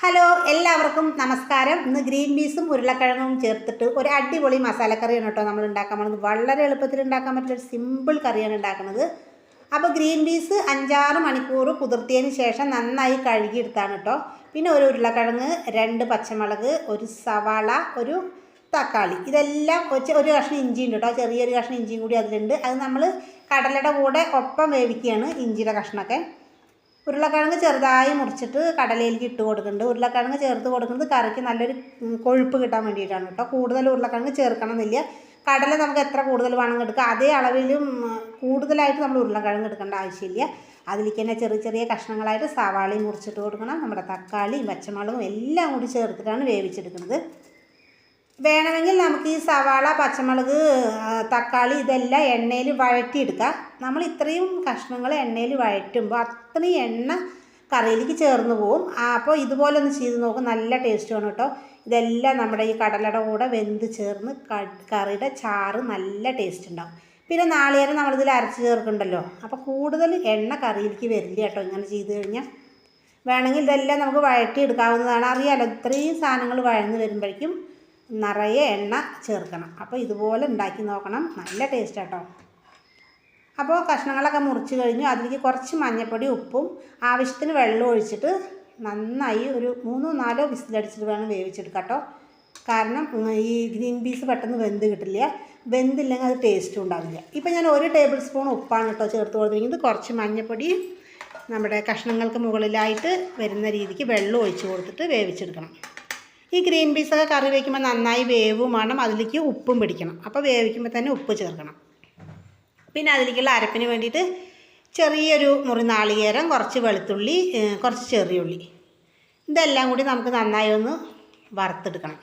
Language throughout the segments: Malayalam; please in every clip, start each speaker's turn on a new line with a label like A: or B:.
A: ഹലോ എല്ലാവർക്കും നമസ്കാരം. ഇന്ന് ഗ്രീൻ പീസും ഉരുളക്കിഴങ്ങും ചേർത്തിട്ട് ഒരു അടിപൊളി മസാലക്കറിയാണ് കേട്ടോ നമ്മൾ ഉണ്ടാക്കാൻ പോകുന്നത്. വളരെ എളുപ്പത്തിൽ ഉണ്ടാക്കാൻ പറ്റുന്ന ഒരു സിമ്പിൾ കറിയാണ് ഉണ്ടാക്കുന്നത്. അപ്പോൾ ഗ്രീൻ പീസ് അഞ്ചാറ് മണിക്കൂർ കുതിർത്തിയതിന് ശേഷം നന്നായി കഴുകിയെടുത്താണ് കേട്ടോ. പിന്നെ ഒരു ഉരുളക്കിഴങ്ങ് രണ്ട് പച്ചമുളക് ഒരു സവാള ഒരു തക്കാളി. ഇതെല്ലാം ഒരു കഷ്ണം ഇഞ്ചി ഉണ്ട് കേട്ടോ. ചെറിയൊരു കഷ്ണം ഇഞ്ചിയും കൂടി അതിലുണ്ട്. അത് നമ്മൾ കടലയുടെ കൂടെ ഒപ്പം വേവിക്കുകയാണ് ഇഞ്ചിയുടെ കഷ്ണമൊക്കെ. ഉരുളക്കിഴങ്ങ് ചെറുതായി മുറിച്ചിട്ട് കടലയിലേക്ക് ഇട്ട് കൊടുക്കുന്നുണ്ട്. ഉരുളക്കിഴങ്ങ് ചേർത്ത് കൊടുക്കുന്നത് കറിക്ക് നല്ലൊരു കൊഴുപ്പ് കിട്ടാൻ വേണ്ടിയിട്ടാണ് കേട്ടോ. കൂടുതൽ ഉരുളക്കിഴങ്ങ് ചേർക്കണം എന്നില്ല കടല നമുക്ക് എത്ര കൂടുതൽ വേണമെങ്കിൽ എടുക്കാം. അതേ അളവിലും കൂടുതലായിട്ട് നമ്മൾ ഉരുളക്കിഴങ്ങ് എടുക്കേണ്ട ആവശ്യമില്ല. അതിലേക്ക് തന്നെ ചെറിയ ചെറിയ കഷ്ണങ്ങളായിട്ട് സവാളയും മുറിച്ചിട്ട് കൊടുക്കണം. നമ്മുടെ തക്കാളിയും പച്ചമുളകും എല്ലാം കൂടി ചേർത്തിട്ടാണ് വേവിച്ചെടുക്കുന്നത്. വേണമെങ്കിൽ നമുക്ക് ഈ സവാള പച്ചമുളക് തക്കാളി ഇതെല്ലാം എണ്ണയിൽ വഴറ്റിയെടുക്കാം. നമ്മൾ ഇത്രയും കഷ്ണങ്ങൾ എണ്ണയിൽ വഴറ്റുമ്പോൾ അത്രയും എണ്ണ കറിയിലേക്ക് ചേർന്ന് പോവും. അപ്പോൾ ഇതുപോലെ ഒന്ന് ചെയ്ത് നോക്കും നല്ല ടേസ്റ്റാണ് കേട്ടോ. ഇതെല്ലാം നമ്മുടെ ഈ കടലയുടെ കൂടെ വെന്ത് ചേർന്ന് കറിയുടെ ചാറ് നല്ല ടേസ്റ്റ് ഉണ്ടാവും. പിന്നെ നാളികേരം നമ്മളിതിൽ അരച്ച് ചേർക്കുന്നുണ്ടല്ലോ അപ്പോൾ കൂടുതൽ എണ്ണ കറിയിലേക്ക് വരില്ല കേട്ടോ ഇങ്ങനെ ചെയ്ത് കഴിഞ്ഞാൽ. വേണമെങ്കിൽ ഇതെല്ലാം നമുക്ക് വഴറ്റി എടുക്കാവുന്നതാണ് ഇത്രയും സാധനങ്ങൾ വഴന്ന് വരുമ്പോഴേക്കും നിറയെ എണ്ണ ചേർക്കണം. അപ്പോൾ ഇതുപോലെ ഉണ്ടാക്കി നോക്കണം. നല്ല ടേസ്റ്റ് കേട്ടോ അപ്പോൾ കഷ്ണങ്ങളൊക്കെ മുറിച്ച് കഴിഞ്ഞു. അതിലേക്ക് കുറച്ച് മഞ്ഞൾപ്പൊടി ഉപ്പും ആവശ്യത്തിന് വെള്ളം ഒഴിച്ചിട്ട് നന്നായി ഒരു മൂന്നോ നാലോ വിസിലടിച്ചിട്ട് വേണം വേവിച്ചെടുക്കാം കേട്ടോ. കാരണം ഈ ഗ്രീൻ പീസ് പെട്ടെന്ന് വെന്ത് കിട്ടില്ല. വെന്തില്ലെങ്കിൽ അത് ടേസ്റ്റും ഉണ്ടാവില്ല. ഇപ്പം ഞാൻ ഒരു ടേബിൾ സ്പൂൺ ഉപ്പാണ് കേട്ടോ ചേർത്ത് കൊടുത്തിരിക്കുന്നത്. കുറച്ച് മഞ്ഞൾപ്പൊടി നമ്മുടെ കഷ്ണങ്ങൾക്ക് മുകളിലായിട്ട് വരുന്ന രീതിക്ക് വെള്ളം ഒഴിച്ച് കൊടുത്തിട്ട് വേവിച്ചെടുക്കണം. ഈ ഗ്രീൻ പീസൊക്കെ കറി വയ്ക്കുമ്പോൾ നന്നായി വേവും വേണം. അതിലേക്ക് ഉപ്പും പിടിക്കണം. അപ്പോൾ വേവിക്കുമ്പോൾ തന്നെ ഉപ്പ് ചേർക്കണം. പിന്നെ അതിലേക്കുള്ള അരപ്പിന് വേണ്ടിയിട്ട് ചെറിയൊരു മുറി നാളികേരം കുറച്ച് വെളുത്തുള്ളി കുറച്ച് ചെറിയുള്ളി ഇതെല്ലാം കൂടി നമുക്ക് നന്നായി ഒന്ന് വറുത്തെടുക്കണം.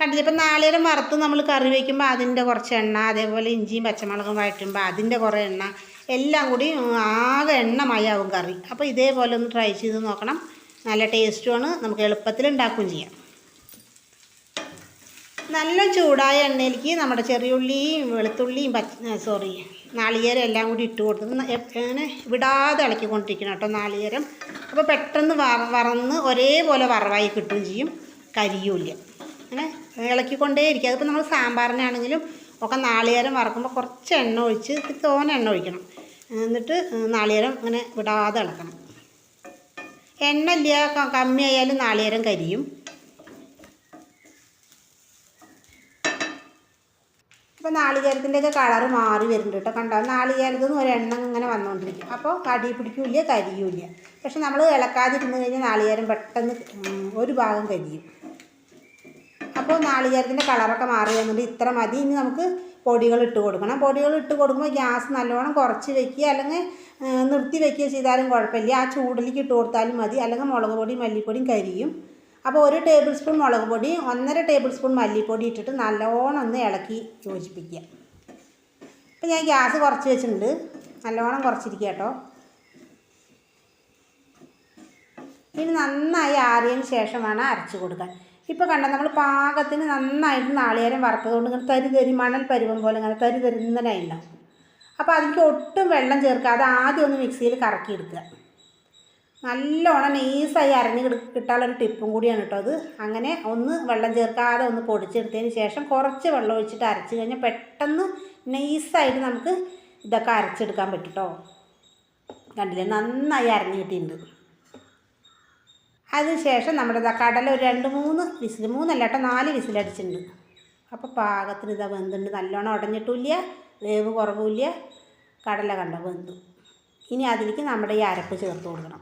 A: കണ്ടില്ല? ഇപ്പം നാളികേരം വറുത്ത് നമ്മൾ കറി വയ്ക്കുമ്പോൾ അതിന്റെ കുറച്ച് എണ്ണ അതേപോലെ ഇഞ്ചിയും പച്ചമുളകും വഴറ്റുമ്പോൾ അതിന്റെ കുറേ എണ്ണ എല്ലാം കൂടി ആകെ എണ്ണമായി എണ്ണമയാവും കറി. അപ്പോൾ ഇതേപോലെ ഒന്ന് ട്രൈ ചെയ്ത് നോക്കണം. നല്ല ടേസ്റ്റുമാണ്. നമുക്ക് എളുപ്പത്തിൽ ഉണ്ടാക്കുകയും ചെയ്യാം. നല്ല ചൂടായ എണ്ണയിലേക്ക് നമ്മുടെ ചെറിയുള്ളിയും വെളുത്തുള്ളിയും പച്ച സോറി നാളികേരം എല്ലാം കൂടി ഇട്ട് കൊടുത്തിട്ട് അങ്ങനെ വിടാതെ ഇളക്കിക്കൊണ്ടിരിക്കണം കേട്ടോ നാളികേരം. അപ്പോൾ പെട്ടെന്ന് വറ വറന്ന് ഒരേപോലെ വറവായി കിട്ടുകയും ചെയ്യും. കരിയൂല്ല. അങ്ങനെ ഇളക്കിക്കൊണ്ടേ ഇരിക്കുക അതിപ്പോൾ നമ്മൾ സാമ്പാറിനാണെങ്കിലും ഒക്കെ നാളികേരം വറക്കുമ്പോൾ കുറച്ച് എണ്ണ ഒഴിച്ച് തോനെ എണ്ണ ഒഴിക്കണം. എന്നിട്ട് നാളികേരം അങ്ങനെ വിടാതെ ഇളക്കണം. എണ്ണ ഇല്ല കമ്മിയായാലും നാളികേരം കരിയും. അപ്പോൾ നാളികേരത്തിന്റെയൊക്കെ കളറ് മാറി വരുന്നുണ്ട് കേട്ടോ. കണ്ടോ? നാളികേരത്തിൽ നിന്ന് ഒരെണ്ണം ഇങ്ങനെ വന്നുകൊണ്ടിരിക്കും അപ്പോൾ കടി പിടിക്കില്ല കരിയൂല പക്ഷെ നമ്മൾ ഇളക്കാതിരുന്ന് കഴിഞ്ഞാൽ നാളികേരം പെട്ടെന്ന് ഒരു ഭാഗം കരിയും. അപ്പോൾ നാളികേരത്തിന്റെ കളറൊക്കെ മാറി വന്നിട്ട് ഇത്ര മതി. ഇനി നമുക്ക് പൊടികൾ ഇട്ട് കൊടുക്കണം. പൊടികൾ ഇട്ട് കൊടുക്കുമ്പോൾ ഗ്യാസ് നല്ലോണം കുറച്ച് വെക്കുക അല്ലെങ്കിൽ നിർത്തി വെക്കുക ചെയ്താലും കുഴപ്പമില്ല. ആ ചൂടിലേക്ക് ഇട്ട് കൊടുത്താലും മതി. അല്ലെങ്കിൽ മുളക് പൊടിയും മല്ലിപ്പൊടിയും കരിയും. അപ്പോൾ ഒരു ടേബിൾ സ്പൂൺ മുളക് പൊടി ഒന്നര ടേബിൾ സ്പൂൺ മല്ലിപ്പൊടി ഇട്ടിട്ട് നല്ലോണം ഒന്ന് ഇളക്കി യോജിപ്പിക്കുക. ഇപ്പം ഞാൻ ഗ്യാസ് കുറച്ച് വെച്ചിട്ടുണ്ട്. നല്ലോണം കുറച്ചിരിക്കുക കേട്ടോ. ഇനി നന്നായി ആറിയതിന് ശേഷം വേണം അരച്ച് കൊടുക്കാൻ ഇപ്പോൾ കണ്ട നമ്മൾ പാകത്തിന് നന്നായിട്ട് നാളികേരം വറുത്തതുകൊണ്ട് ഇങ്ങനെ തരി തരി മണൽ പരുവം പോലെ ഇങ്ങനെ തരി തരുന്നതിനായിട്ടുണ്ടാവും അപ്പോൾ അതിലേക്ക് ഒട്ടും വെള്ളം ചേർക്കാതെ ആദ്യം ഒന്ന് മിക്സിയിൽ കറക്കിയെടുക്കുക. നല്ലോണം നൈസായി അരഞ്ഞ് കിട- കിട്ടാനുള്ളൊരു ടിപ്പും കൂടിയാണ് കേട്ടോ അത്. അങ്ങനെ ഒന്ന് വെള്ളം ചേർക്കാതെ ഒന്ന് പൊടിച്ചെടുത്തതിന് ശേഷം കുറച്ച് വെള്ളം ഒഴിച്ചിട്ട് അരച്ച് കഴിഞ്ഞാൽ പെട്ടെന്ന് നൈസായിട്ട് നമുക്ക് ഇതൊക്കെ അരച്ചെടുക്കാൻ പറ്റും കേട്ടോ കണ്ടില്ലേ? നന്നായി അരഞ്ഞ് കിട്ടിയിട്ടുണ്ട്. അതിനുശേഷം നമ്മുടെ കടല ഒരു രണ്ട് മൂന്ന് വിസിൽ മൂന്നല്ല കേട്ടോ നാല് വിസിലടിച്ചിട്ടുണ്ട്. അപ്പോൾ പാകത്തിന് ഇതാ വെന്തുണ്ട്. നല്ലോണം ഉടഞ്ഞിട്ടില്ല വേവ് കുറവില്ല കടല കണ്ട വെന്തു. ഇനി അതിലേക്ക് നമ്മുടെ ഈ അരപ്പ് ചേർത്ത് കൊടുക്കണം.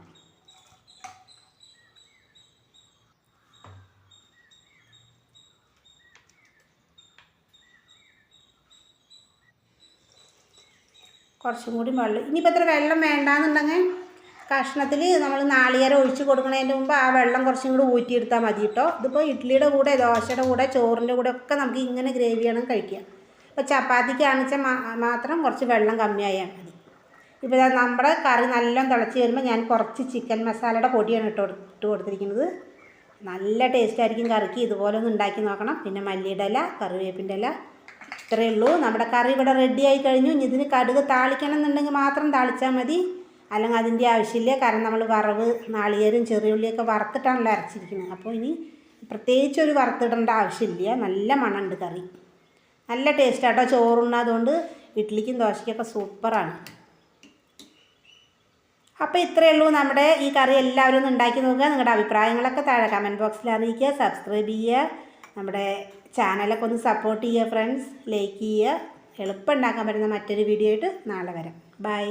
A: കുറച്ചും കൂടി വെള്ളം ഇനിയിപ്പോൾ എത്ര വെള്ളം വേണ്ടാന്നുണ്ടെങ്കിൽ കഷ്ണത്തിൽ നമ്മൾ നാളികേരം ഒഴിച്ച് കൊടുക്കുന്നതിന് മുമ്പ് ആ വെള്ളം കുറച്ചും കൂടി ഊറ്റിയെടുത്താൽ മതി കേട്ടോ ഇതിപ്പോൾ ഇഡ്ഡലിയുടെ കൂടെ ദോശയുടെ കൂടെ ചോറിന്റെ കൂടെ ഒക്കെ നമുക്ക് ഇങ്ങനെ ഗ്രേവിയാണ് കഴിക്കുക ഇപ്പോൾ ചപ്പാത്തിക്കാണെന്ന് വെച്ചാൽ മാത്രം കുറച്ച് വെള്ളം കമ്മിയായാൽ മതി. ഇപ്പോൾ നമ്മുടെ കറി നല്ല തിളച്ച് വരുമ്പോൾ ഞാൻ കുറച്ച് ചിക്കൻ മസാലയുടെ പൊടിയാണ് ഇട്ട് ഇട്ട് കൊടുത്തിരിക്കുന്നത്. നല്ല ടേസ്റ്റ് ആയിരിക്കും കറിക്ക്. ഇതുപോലെ ഒന്ന് ഉണ്ടാക്കി നോക്കണം. പിന്നെ മല്ലിയുടെ ഇല കറിവേപ്പിന്റെ ഇല ഇത്രയേ ഉള്ളൂ. നമ്മുടെ കറി ഇവിടെ റെഡി ആയി കഴിഞ്ഞു. ഇനി ഇതിന് കടുക് താളിക്കണം എന്നുണ്ടെങ്കിൽ മാത്രം താളിച്ചാൽ മതി. അല്ലെങ്കിൽ അതിന്റെ ആവശ്യമില്ല. കാരണം നമ്മൾ വറവ് നാളികേരും ചെറിയുള്ളിയൊക്കെ വറുത്തിട്ടാണല്ലോ അരച്ചിരിക്കുന്നത് അപ്പോൾ ഇനി പ്രത്യേകിച്ച് ഒരു വറുത്തിടേണ്ട ആവശ്യമില്ല. നല്ല മണമുണ്ട് കറി. നല്ല ടേസ്റ്റാട്ടോ ചോറുണ്ണതുകൊണ്ട് ഇഡ്ഡലിക്കും ദോശയ്ക്കൊക്കെ സൂപ്പറാണ്. അപ്പോൾ ഇത്രയേ ഉള്ളൂ നമ്മുടെ ഈ കറി എല്ലാവരും ഒന്ന് ഉണ്ടാക്കി നോക്കുക. നിങ്ങളുടെ അഭിപ്രായങ്ങളൊക്കെ താഴെ കമന്റ് ബോക്സിൽ അറിയിക്കുക. സബ്സ്ക്രൈബ് ചെയ്യുക. നമ്മുടെ ചാനലൊക്കെ ഒന്ന് സപ്പോർട്ട് ചെയ്യുക ഫ്രണ്ട്സ് ലൈക്ക് ചെയ്യുക. എളുപ്പം ഉണ്ടാക്കാൻ പറ്റുന്ന മറ്റൊരു വീഡിയോ ആയിട്ട് നാളെ വരാം. ബൈ